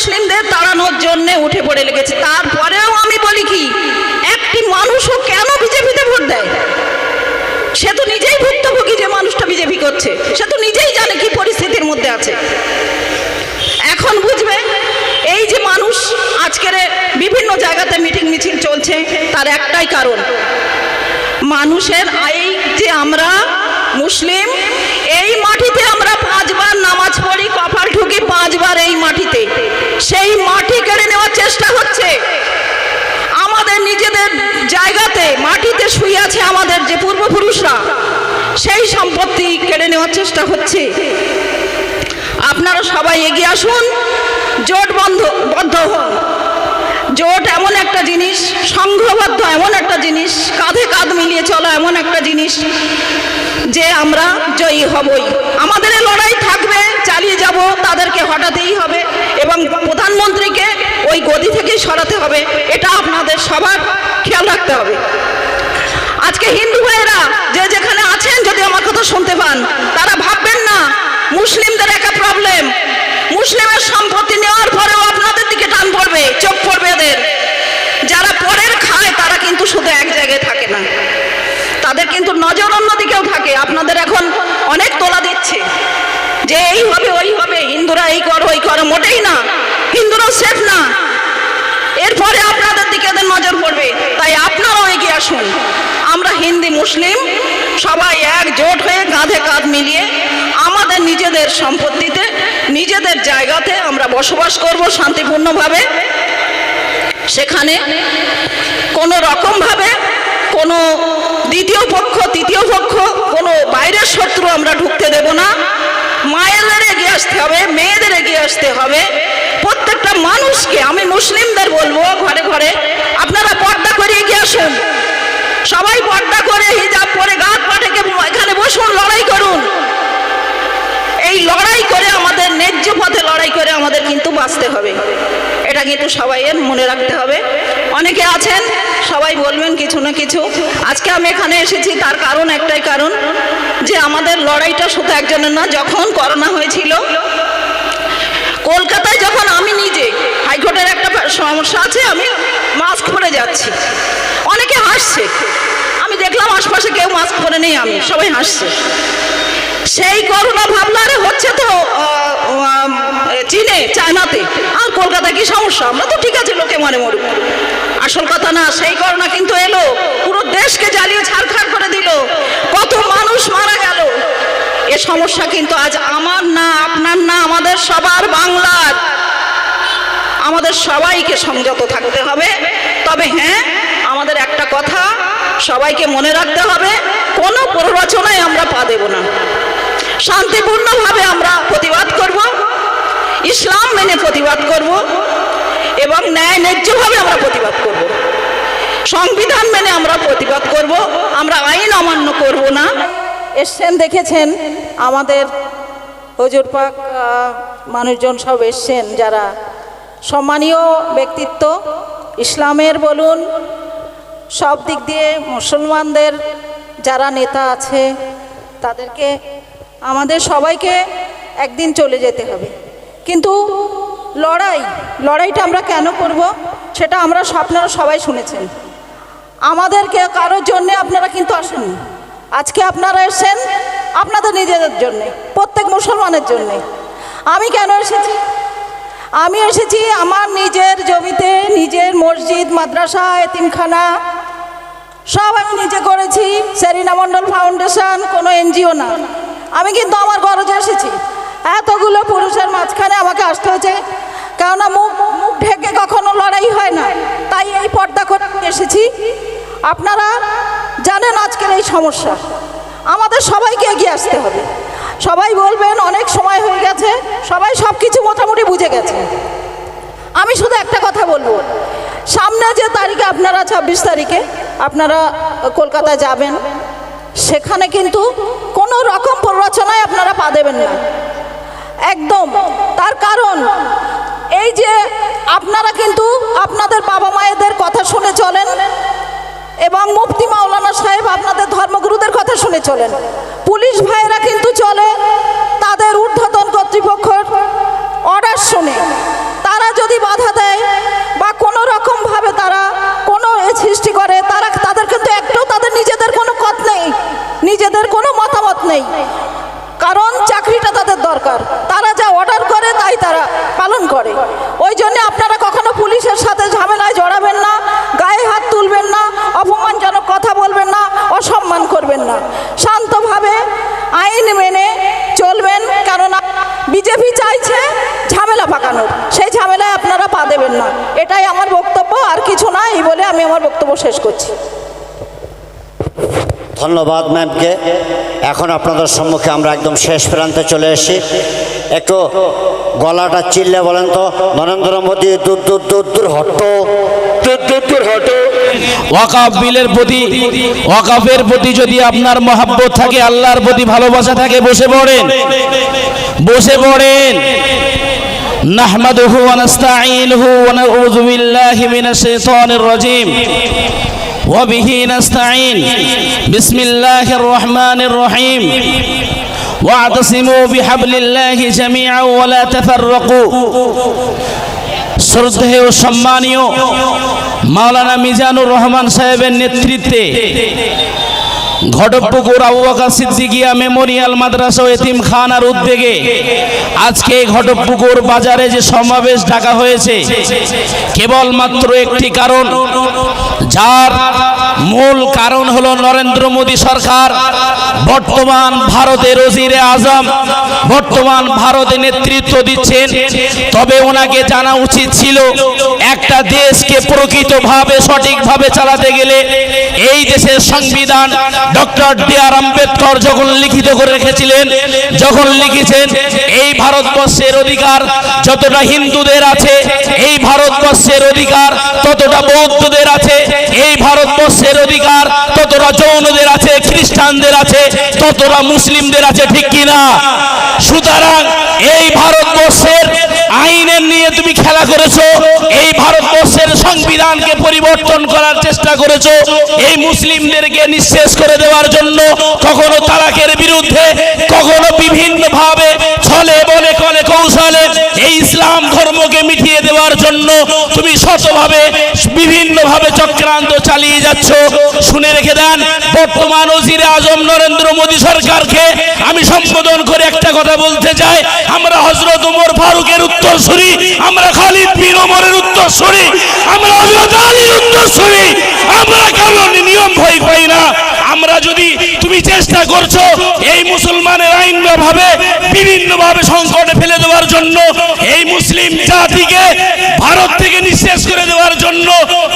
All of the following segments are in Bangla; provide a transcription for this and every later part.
মুসলিমদের তাড়ানোর জন্য উঠে পড়ে লেগেছে। তারপরেও আমি বলি কি, একটি মানুষও কেন বিজেপিতে ভোট দেয়? সে তো নিজেই ভুক্তভোগী যে মানুষটা বিজেপি করছে। সে তো নিজেই জানে কি পরিস্থিতির মধ্যে আছে। এখন বুঝবে, এই যে মানুষ আজকের বিভিন্ন জায়গাতে মিটিং মিছিল চলছে, তার একটাই কারণ, মানুষের এই যে আমরা মুসলিম, এই মাটিতে আমরা পাঁচবার নামাজ পড়ি ঠুকি পাঁচবার এই মাটিতে? সেই মাটি কেড়ে নেওয়ার চেষ্টা হচ্ছে। আমাদের নিজেদের জায়গাতে মাটিতে শুয়ে আছে আমাদের যে পূর্বপুরুষরা, সেই সম্পত্তি কেড়ে নেওয়ার চেষ্টা হচ্ছে। আপনারা সবাই এগিয়ে আসুন, জোট বন্ধ, বদ্ধ হন। জোট এমন একটা জিনিস, সংঘবদ্ধ এমন একটা জিনিস, কাঁধে কাঁধ মিলিয়ে চলা এমন একটা জিনিস যে আমরা জয়ী হবই। আমাদের লড়াই থাকবে চালিয়ে যাব, তাদেরকে হটাতেই হবে এবং প্রধানমন্ত্রীকে ওই গদি থেকেই সরাতে হবে, এটা আপনাদের সবার খেয়াল রাখতে হবে। আজকে হিন্দু ভাইয়েরা যে যেখানে আছেন, যদি আমার কথা শুনতে পান, তারা ভাববেন না, মুসলিমদের একটা প্রবলেম মুসলিমের সম্পত্তি নেওয়ার পরেও আপনাদের দিকে টান পড়বে, চোখ পড়বে এদের। যারা পরের খায়, তারা কিন্তু শুধু এক জায়গায় থাকে না। তাদের কিন্তু নজর অন্যদিকেও থাকে। আপনাদের এখন অনেক তোলা দিচ্ছে। যে এই হবে, ওই হবে। হিন্দুরা এই করো, ওই করো, মোটেই না। হিন্দুরাও সেফ না। এরপরে আপনাদের দিকে নজর পড়বে। তাই আপনারাও এগিয়ে আসুন। আমরা হিন্দি মুসলিম, সবাই একজোট হয়ে কাঁধে কাঁধ মিলিয়ে আমাদের নিজেদের সম্পত্তিতে, নিজেদের জায়গাতে আমরা বসবাস করব শান্তিপূর্ণভাবে। সেখানে কোনো রকমভাবে কোনো দ্বিতীয় পক্ষ তৃতীয় পক্ষ কোনো বাইরের শত্রু আমরা ঢুকতে দেব না মায়েদের এগিয়ে আসতে হবে, মেয়েদের এগিয়ে আসতে হবে। প্রত্যেকটা মানুষকে আমি মুসলিমদের বলব ঘরে ঘরে, আপনারা পর্দা করে এগিয়ে আসুন। সবাই পর্দা করে হিজাব পরে গাছ পাটেকে এখানে বসুন, লড়াই করুন। এই লড়াই করে আমাদের ন্যায্য পথে লড়াই করে আমাদের কিন্তু বাঁচতে হবে। এটা কিন্তু সবাইয়ের মনে রাখতে হবে। অনেকে আছেন, সবাই বলবেন কিছু না কিছু। আজকে আমি এখানে এসেছি, তার কারণ একটাই কারণ, যে আমাদের লড়াইটা শুধু একজনের না, যখন করোনা হয়েছিল, কলকাতায় যখন আমি নিজে, হাইকোর্টের একটা সমস্যা আছে, আমি মাস্ক পরে যাচ্ছি। অনেকে হাসছে। আমি দেখলাম আশপাশে কেউ মাস্ক পরে নেই আমি, সবাই হাসছে। সেই করোনা ভাবনারে হচ্ছে তো চীনে, চায়নাতে। আর কলকাতা কি সমস্যা? আমরা তো ঠিক আছে, লোকে মনে মরুক। আসল কথা না, সেই করোনা কিন্তু এলো, পুরো দেশকে জ্বালিয়ে ছাড়খাড় করে দিল। কত মানুষ মারা গেল। এ সমস্যা কিন্তু আজ আমার না, আপনার না, আমাদের সবার বাংলার। আমাদের সবাইকে সংযত থাকতে হবে। তবে হ্যাঁ আমাদের একটা কথা সবাইকে মনে রাখতে হবে, কোনো প্ররোচনায় আমরা পা দেব না। শান্তিপূর্ণভাবে আমরা প্রতিবাদ করব, ইসলাম মেনে প্রতিবাদ করব, এবং ন্যায় ন্যায্যভাবে আমরা প্রতিবাদ করব। সংবিধান মেনে আমরা প্রতিবাদ করব, আমরা আইন অমান্য করব না। এসছেন, দেখেছেন, আমাদের হজুর পাক মানুষজন সব এসছেন যারা সম্মানীয় ব্যক্তিত্ব। ইসলামের বলুন সব দিক দিয়ে মুসলমানদের যারা নেতা আছে, তাদেরকে, আমাদের সবাইকে একদিন চলে যেতে হবে। কিন্তু লড়াই, লড়াইটা আমরা কেন করব সেটা আমরা আপনারা সবাই শুনেছেন। আমাদেরকে কারোর জন্যে আপনারা কিন্তু আসেননি। আজকে আপনারা এসেছেন আপনাদের নিজেদের জন্যে, প্রত্যেক মুসলমানের জন্যে। আমি কেন এসেছি? আমি এসেছি আমার নিজের জমিতে, নিজের মসজিদ, মাদ্রাসা, এতিমখানা সব আমি নিজে করেছি, সেরিনা মণ্ডল ফাউন্ডেশন, কোনো এনজিও না। আমি কিন্তু আমার গরজে এসেছি। এতগুলো পুরুষের মাঝখানে আমাকে আসতে হয়েছে। কেননা মুখ মুখ ঢেকে কখনো লড়াই হয় না। তাই এই পর্দা করে এসেছি। আপনারা জানেন আজকের এই সমস্যা। আমাদের সবাইকে এগিয়ে আসতে হবে। সবাই বলবেন, অনেক সময় হয়ে গেছে। সবাই সব কিছু মোটামুটি বুঝে গেছে। আমি শুধু একটা কথা বলব। সামনে যে তারিখে আপনারা ছাব্বিশ তারিখে আপনারা কলকাতা যাবেন, সেখানে কিন্তু কোনো রকম প্ররোচনায় আপনারা পা দেবেন না। একদম। তার কারণ, এই যে আপনারা কিন্তু আপনাদের বাবা মায়েদের কথা শুনে চলেন এবং মুফতি মাওলানা সাহেব আপনাদের ধর্মগুরুদের কথা শুনে চলেন পুলিশ ভাইয়েরা কিন্তু চলে তাদের ঊর্ধ্বতন কর্তৃপক্ষের অর্ডার শুনে তারা পারবেন না এটাই আমার বক্তব্য আর কিছু না এই বলে আমি আমার বক্তব্য শেষ করছি। ধন্যবাদ ম্যামকে। এখন আপনাদের সম্মুখে আমরা একদম শেষ প্রান্তে চলে এসেছি। একটু গলাটা চিল্লে বলেন তো। নরেন্দ্র মোদী দূর দূর দূর দূর হটো। দূর দূর দূর হটো। ওয়াকাফ বিলের প্রতি ওয়াকাফের প্রতি যদি আপনার মহাব্বত থাকে আল্লাহর প্রতি ভালোবাসা থাকে বসে পড়েন। বসে পড়েন। نحمده ونستعينه ونعوذ بالله من الشيطان الرجيم وبه نستعين بسم الله الرحمن الرحيم واعتصموا بحبل الله جميعا ولا تفرقوا শ্রদ্ধেয় ও সম্মানীয় মাওলানা মিজানুর রহমান সাহেবের নেতৃত্বে ঘটকপুকুর আবু বকর সিদ্দিকিয়া মেমোরিয়াল মাদ্রাসা ও এতিমখানার উদ্যোগে আজকে ঘটকপুকুর বাজারে যে সমাবেশ ডাকা হয়েছে, কেবলমাত্র একটি কারণ, যার মূল কারণ হলো নরেন্দ্র মোদী সরকার, বর্তমান ভারতের ওজিরে আজম, বর্তমান ভারতে নেতৃত্ব দিচ্ছেন। তবে ওনাকে জানা উচিত ছিল, একটা দেশকে প্রকৃতভাবে সঠিকভাবে চালাতে গেলে এই দেশের সংবিধান ডক্টর ডি আর আম্বেদকর যখন লিখিত করে রেখেছিলেন, যখন লিখেছেন, এই ভারতবর্ষের অধিকার যতটা হিন্দুদের আছে, এই ভারতবর্ষের অধিকার ততটা বৌদ্ধদের আছে, এই ভারতবর্ষের অধিকার ততটা জৈনদের আছে, খ্রিস্টানদের আছে, ততটা মুসলিমদের আছে, ঠিক কিনা সুতরাং এই ভারতবর্ষের আইনের নিয়ে তুমি খেলা করেছ, এই সংবিধানকে পরিবর্তন করার চেষ্টা করেছ এই মুসলিমদেরকে নিঃশেষ করে দেওয়ার জন্য কখনো তালাকের বিরুদ্ধে, কখনো বিভিন্ন ভাবে ছলে বলে কলে কৌশলে এই ইসলাম ধর্মকে মিটিয়ে দেওয়ার জন্য তুমি শতভাবে বিভিন্ন ভাবে চক্রান্ত চালিয়ে যাচ্ছ। শুনে রেখে দেন, বর্তমান ওজিরে আজম নরেন্দ্র মোদী সরকারকে আমি সম্বোধন করে একটা কথা বলতে চাই। হজরত উমর ফারুকের উত্তর শুনি আমরা খালিদ বিন ওমরের উত্তর শুনি আমরা হজরত আলীর উত্তর শুনি আমরা কারণ নিয়ম ভয় পাই না। আমরা যদি তুমি চেষ্টা করছ এই মুসলমানের আইন ভাবে বিভিন্ন ভাবে সংকটে ফেলে দেওয়ার জন্য, এই মুসলিম জাতিকে নিঃশেষ করে দেওয়ার জন্য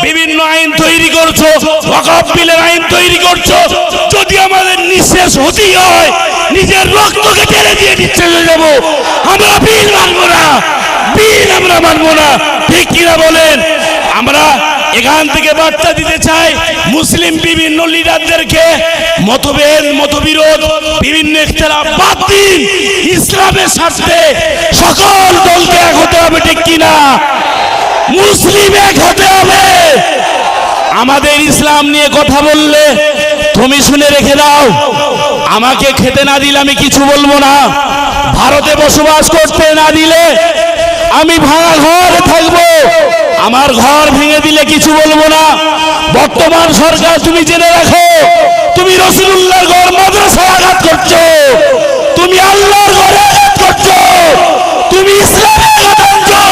বিভিন্ন আইন তৈরি করছ, ওয়াকফ বিলের আইন তৈরি করছ। যদি আমাদের নিঃশেষ হতেই হয়, নিজের রক্তকে টেনে দিয়ে নিচ্ছে যাব। আমরা বিল মানবো না, বিল আমরা মানবো না। ঠিক কিনা বলেন? আমরা এখান থেকে বার্তা দিতে চাই, মুসলিম বিভিন্ন লিডারদেরকে, মতভেদ, মতবিরোধ, বিভিন্ন বাদ দিন। ইসলামের স্বার্থে সকল দলকে এক হতে হবে, ঠিক কিনা? মুসলিম হতে হবে। আমাদের ইসলাম নিয়ে কথা বললে তুমি শুনে রেখে দাও। আমাকে খেতে না দিলে আমি কিছু বলব না। ভারতে বসবাস করতে না দিলে আমি ভাঙা ঘরে থাকব। আমার ঘর ভেঙে দিলে কিছু বলব না। বর্তমান সরকার তুমি জেনে রাখো, তুমি রসুল্লাহর ঘর মাদ্রাসায় আঘাত করছ। তুমি আল্লাহর ঘরে আঘাত করছ। তুমি ইসলামে আঘাত আনছো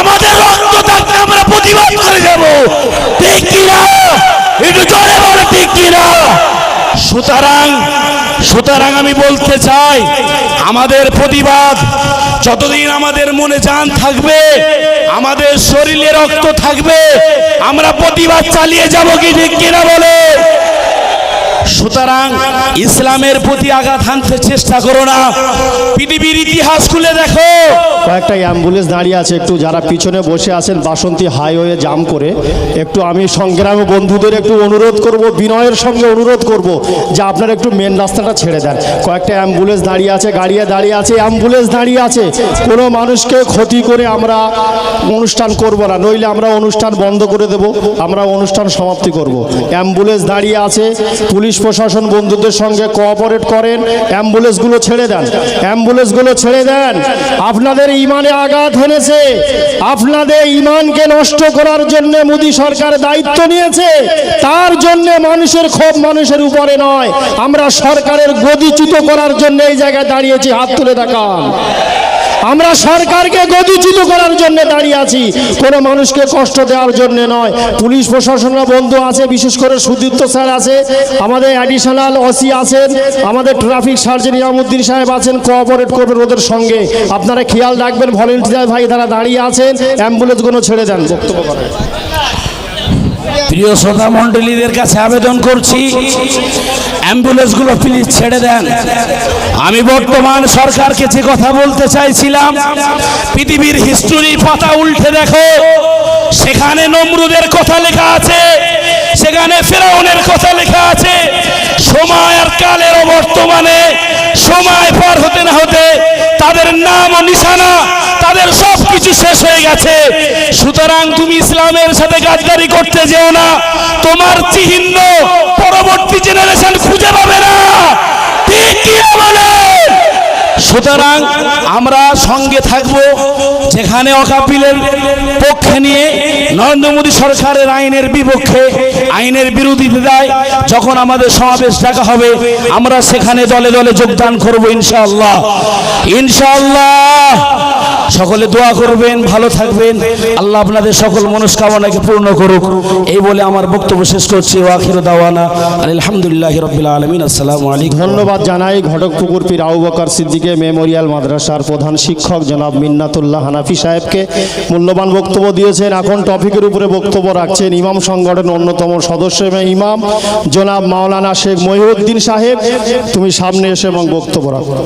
আমাদের রক্ত থাকতে আমরা প্রতিবাদ করে যাব ঠিক কিনা একটু জোরে বলে ঠিক কিনা সুতরাং সুতরাং আমি বলতে চাই, আমাদের প্রতিবাদ যতদিন আমাদের মনে যান থাকবে, আমাদের শরীরে রক্ত থাকবে, আমরা প্রতিবাদ চালিয়ে যাব কি ঠিক কিনা বলে। সুতরাং ইসলামের প্রতি আঘাত হানতে চেষ্টা করো না। পৃথিবীর ইতিহাস খুলে দেখো। কয়েকটা অ্যাম্বুলেন্স দাঁড়িয়ে আছে একটু, যারা পিছনে বসে আছেন, বাসন্তী হাইওয়ে জাম করে। একটু আমি সংগ্রামী বন্ধুদের একটু অনুরোধ করব, বিনয়ের সঙ্গে অনুরোধ করব, যে আপনারা একটু মেন রাস্তাটা ছেড়ে দেন। কয়েকটা অ্যাম্বুলেন্স দাঁড়িয়ে আছে, গাড়িয়ে দাঁড়িয়ে আছে, অ্যাম্বুলেন্স দাঁড়িয়ে আছে। কোনো মানুষকে ক্ষতি করে আমরা অনুষ্ঠান করব না, নইলে আমরা অনুষ্ঠান বন্ধ করে দেব, আমরা অনুষ্ঠান সমাপ্তি করব। অ্যাম্বুলেন্স দাঁড়িয়ে আছে, পুলিশ প্রশাসন বন্ধুদের সঙ্গে কোঅপারেট করেন, অ্যাম্বুলেন্সগুলো ছেড়ে দেন। অ্যাম্বুলেন্সগুলো ছেড়ে দেন। আপনাদের ইমানে আঘাত হেনেছে। আপনাদের ইমানকে নষ্ট করার জন্য মোদী সরকার দায়িত্ব নিয়েছে। তার জন্য মানুষের ক্ষোভ মানুষের উপরে নয়। আমরা সরকারের গদিচ্যুত করার জন্য এই জায়গায় দাঁড়িয়েছি। হাত তুলে দেখান। আমরা সরকারকে গতিচ্যুত করার জন্য দাঁড়িয়ে আছি। কোনো মানুষকে কষ্ট দেওয়ার জন্য নয়। পুলিশ প্রশাসনের বন্ধু আছে, বিশেষ করে সুদীপ্ত স্যার আছে, আমাদের অ্যাডিশনাল ওসি আছেন, আমাদের ট্রাফিক সার্জন ইয়ামুদ্দিন সাহেব আছেন কোঅপারেট করবেন ওদের সঙ্গে। আপনারা খেয়াল রাখবেন ভলেন্টিয়ার ভাই তারা দাঁড়িয়ে আছেন অ্যাম্বুলেন্সগুলো ছেড়ে দেন। বক্তব্য করেন প্রিয় শ্রোতা মণ্ডলীদের কাছে আবেদন করছি, অ্যাম্বুলেন্সগুলো প্লিজ ছেড়ে দেন। আমি বর্তমান সরকারকে যে কথা বলতে চাইছিলাম, পৃথিবীর হিস্টোরি পাতা উল্টে দেখো। সেখানে নমরুদের কথা লেখা আছে, সেখানে ফেরাউনের কথা লেখা আছে। সময় আর কালের বর্তমানে সময় পার হতে না হতে তাদের নাম ও নিশানা, তাদের সব কিছু শেষ হয়ে গেছে। সুতরাং তুমি ইসলামের সাথে গাজগারি করতে যেও না। তোমার চিহ্ন পরবর্তী জেনারেশন খুঁজে পাবে না? সুতরাং আমরা সঙ্গে থাকব যেখানে অকাপিলের পক্ষে নিয়ে নরেন্দ্র মোদী সরকারের আইনের বিপক্ষে, আইনের বিরোধিতা দেয় যখন আমাদের সমাবেশ ডাকা হবে, আমরা সেখানে দলে দলে যোগদান করব ইনশাআল্লাহ। ইনশাআল্লাহ। সকলে দোয়া করবেন, ভালো থাকবেন। আল্লাহ আপনাদের সকল মনস্কামনাকে পূর্ণ করুক। এই বলে আমার বক্তব্য শেষ করছি ওয়াখির দাওয়ানা আলহামদুলিল্লাহ রবিল আলমিন, আসসালামু আলাইকুম। ধন্যবাদ জানাই ঘটকপুকুর পীর আবু বকর সিদ্দিকে মেমোরিয়াল মাদ্রাসার প্রধান শিক্ষক জনাব মিন্নাতুল্লাহ হানাফি সাহেবকে মূল্যবান বক্তব্য দিয়েছেন। এখন টপিকের উপরে বক্তব্য রাখছেন ইমাম সংগঠনের অন্যতম সদস্য এবং ইমাম জনাব মাওলানা শেখ মহিউদ্দিন সাহেব। তুমি সামনে এসে এবং বক্তব্য রাখো।